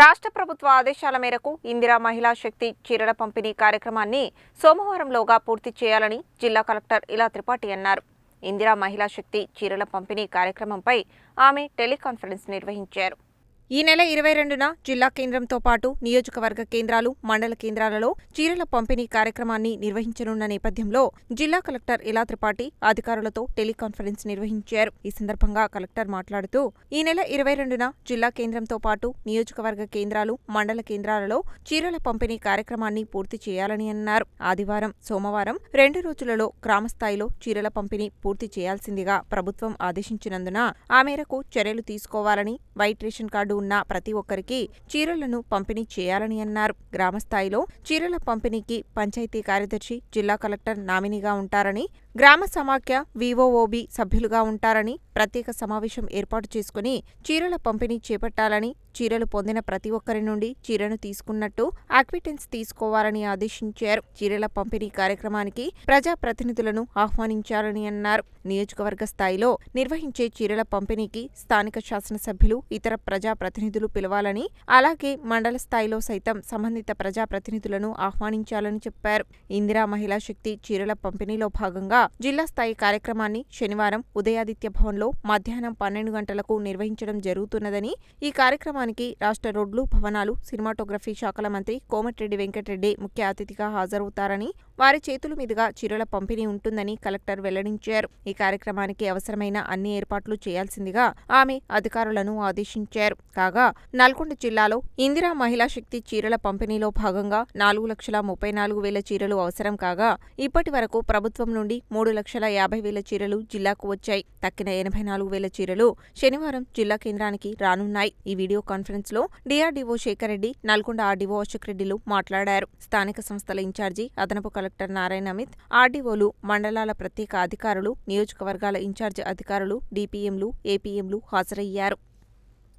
రాష్ట్ర ప్రభుత్వ ఆదేశాల మేరకు ఇందిరా మహిళా శక్తి చీరల పంపిణీ కార్యక్రమాన్ని సోమవారంలోగా పూర్తి చేయాలని జిల్లా కలెక్టర్ ఇలా త్రిపాఠి అన్నారు. ఇందిరా మహిళా శక్తి చీరల పంపిణీ కార్యక్రమంపై ఆమె టెలికాన్ఫరెన్స్ నిర్వహించారు. ఈ నెల ఇరవై రెండున జిల్లా కేంద్రంతో పాటు నియోజకవర్గ కేంద్రాలు మండల కేంద్రాలలో చీరల పంపిణీ కార్యక్రమాన్ని నిర్వహించనున్న నేపథ్యంలో జిల్లా కలెక్టర్ ఇలా త్రిపాఠి అధికారులతో టెలికాన్ఫరెన్స్ నిర్వహించారు. ఈ సందర్భంగా కలెక్టర్ మాట్లాడుతూ ఈ నెల ఇరవై రెండున జిల్లా కేంద్రంతో పాటు నియోజకవర్గ కేంద్రాలు మండల కేంద్రాలలో చీరల పంపిణీ కార్యక్రమాన్ని పూర్తి చేయాలని అన్నారు. ఆదివారం సోమవారం రెండు రోజులలో గ్రామస్థాయిలో చీరల పంపిణీ పూర్తి చేయాల్సిందిగా ప్రభుత్వం ఆదేశించినందున ఆ మేరకు చర్యలు తీసుకోవాలని వైట్ రేషన్ కార్డు ఉన్న ప్రతి ఒక్కరికి చీరలను పంపిణీ చేయాలని అన్నారు. గ్రామస్థాయిలో చీరల పంపిణీకి పంచాయతీ కార్యదర్శి జిల్లా కలెక్టర్ నామినీగా ఉంటారని గ్రామ సమాఖ్య వివోఓబి సభ్యులుగా ఉంటారని ప్రత్యేక సమావేశం ఏర్పాటు చేసుకుని చీరల పంపిణీ చేపట్టాలని చీరలు పొందిన ప్రతి ఒక్కరి నుండి చీరను తీసుకున్నట్టు అక్విటెన్స్ తీసుకోవాలని ఆదేశించారు. చీరల పంపిణీ కార్యక్రమానికి ప్రజా ప్రతినిధులను ఆహ్వానించాలని అన్నారు. నియోజకవర్గ స్థాయిలో నిర్వహించే చీరల పంపిణీకి స్థానిక శాసనసభ్యులు ఇతర ప్రజా ప్రతినిధులు పిలవాలని అలాగే మండల స్థాయిలో సైతం సంబంధిత ప్రజా ప్రతినిధులను ఆహ్వానించాలని చెప్పారు. ఇందిరా మహిళా శక్తి చీరల పంపిణీలో భాగంగా జిల్లా స్థాయి కార్యక్రమాన్ని శనివారం ఉదయాదిత్య భవన్లో మధ్యాహ్నం పన్నెండు గంటలకు నిర్వహించడం జరుగుతున్నదని ఈ కార్యక్రమానికి రాష్ట్ర రోడ్లు భవనాలు సినిమాటోగ్రఫీ శాఖల మంత్రి కోమటిరెడ్డి వెంకటరెడ్డి ముఖ్య అతిథిగా హాజరవుతారని వారి చేతుల మీదుగా చీరల పంపిణీ ఉంటుందని కలెక్టర్ వెల్లడించారు. ఈ కార్యక్రమానికి అవసరమైన అన్ని ఏర్పాట్లు చేయాల్సిందిగా ఆమె అధికారులను ఆదేశించారు. కాగా నల్గొండ జిల్లాలో ఇందిరా మహిళా శక్తి చీరల పంపిణీలో భాగంగా నాలుగు లక్షల ముప్పై నాలుగు వేల చీరలు అవసరం కాగా ఇప్పటి వరకు ప్రభుత్వం నుండి మూడు లక్షల యాభై వేల చీరలు జిల్లాకు వచ్చాయి. తక్కిన ఎనభై నాలుగు వేల చీరలు శనివారం జిల్లా కేంద్రానికి రానున్నాయి. ఈ వీడియో కాన్ఫరెన్స్లో డిఆర్డీఓ శేఖర్ రెడ్డి నల్గొండ ఆర్డీఓ అశోక్ రెడ్డిలు మాట్లాడారు. స్థానిక సంస్థల ఇన్ఛార్జి అదనపు కలెక్టర్ నారాయణ అమిత్ ఆర్డీఓలు మండలాల ప్రత్యేక అధికారులు నియోజకవర్గాల ఇన్ఛార్జి అధికారులు డిపిఎంలు ఏపీఎంలు హాజరయ్యారు.